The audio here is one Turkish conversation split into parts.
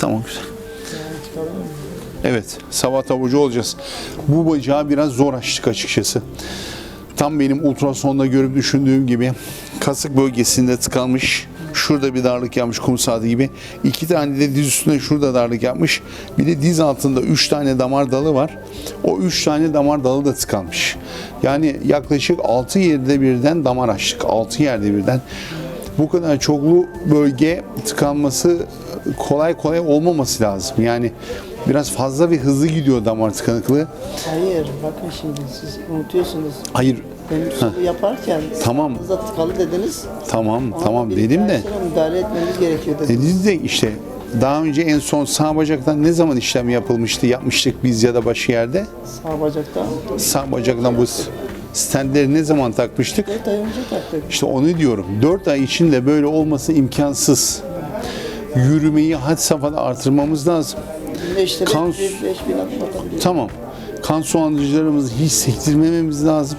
Tamam güzel. Evet, sabah taburcu olacağız. Bu bacağı biraz zor açtık açıkçası. Tam benim ultrasonda görüp düşündüğüm gibi kasık bölgesinde tıkanmış. Şurada bir darlık yapmış kum saati gibi. İki tane de diz üstünde şurada darlık yapmış. Bir de diz altında üç tane damar dalı var. O üç tane damar dalı da tıkanmış. Yani yaklaşık altı yerde birden damar açtık. Altı yerde birden. Bu kadar çoklu bölge tıkanması kolay kolay olmaması lazım. Yani biraz fazla ve hızlı gidiyor damar tıkanıklığı. Hayır, bakın şimdi siz unutuyorsunuz. Hayır Benim soru yaparken Tamam. sağınıza tıkalı dediniz. tamam Ama tamam dedim de. müdahale etmemiz gerekiyor dediniz. Dediniz de işte daha önce en son sağ bacaktan ne zaman işlem yapılmıştı, yapmıştık biz ya da başka yerde? Sağ bacakta Sağ bacaktan bu stentleri ne zaman takmıştık? 4 ay önce taktık. İşte onu diyorum. 4 ay içinde böyle olması imkansız. Yürümeyi had safhada artırmamız lazım. İşte Kan- 5 bin adım atabiliyor. Tamam. Kan soğanlıcılarımızı hiç sektirmememiz lazım.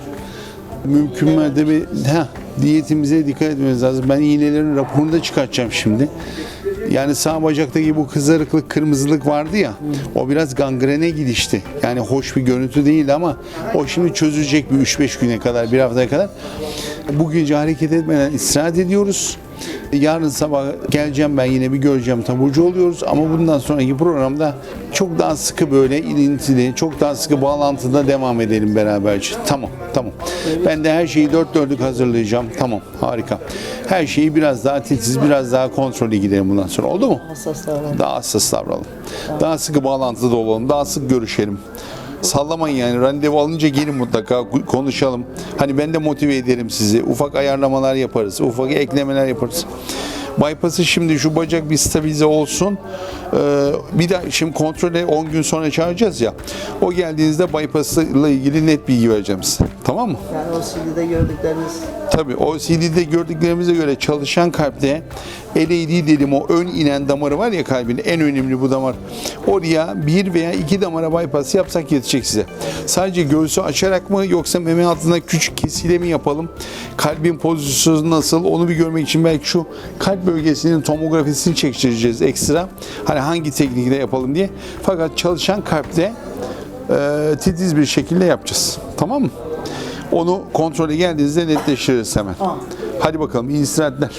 Mümkün mertebe heh, diyetimize dikkat etmemiz lazım. Ben iğnelerin raporunu da çıkartacağım şimdi. Yani sağ bacaktaki bu kızarıklık, kırmızılık vardı ya, o biraz gangrene gidişti. Yani hoş bir görüntü değildi ama o şimdi çözülecek bir 3-5 güne kadar, bir haftaya kadar. Bu gece hareket etmeden istirahat ediyoruz. Yarın sabah geleceğim ben yine bir göreceğim taburcu oluyoruz ama bundan sonraki programda çok daha sıkı böyle ilintili, çok daha sıkı bağlantıda devam edelim beraberce. Tamam, tamam. Ben de her şeyi dört dörtlük hazırlayacağım. Tamam, harika. Her şeyi biraz daha titiz, biraz daha kontrollü gidelim bundan sonra. Oldu mu? Hassas davranın. Daha hassas davranalım. Daha sıkı bağlantıda olalım, daha sık görüşelim. Sallamayın yani randevu alınca gelin mutlaka konuşalım. Hani ben de motive ederim sizi. Ufak ayarlamalar yaparız, ufak eklemeler yaparız. Bypass'ı şimdi şu bacak bir stabilize olsun. Ee, bir de şimdi kontrole 10 gün sonra çağıracağız ya. O geldiğinizde bypass'la ilgili net bilgi vereceğim size. Tamam mı? Yani o CD'de gördükleriniz Tabii o CD'de gördüklerimize göre çalışan kalpte LAD dedim o ön inen damarı var ya kalbin en önemli bu damar. Oraya bir veya iki damara bypass yapsak yetecek size. Sadece göğsü açarak mı yoksa meme altında küçük kesile mi yapalım? Kalbin pozisyonu nasıl onu bir görmek için belki şu kalp bölgesinin tomografisini çektireceğiz ekstra. Hani hangi teknikle yapalım diye. Fakat çalışan kalpte e, titiz bir şekilde yapacağız. Tamam mı? Onu kontrole geldiğinizde netleştiririz hemen. Hadi bakalım iyi istirahatler.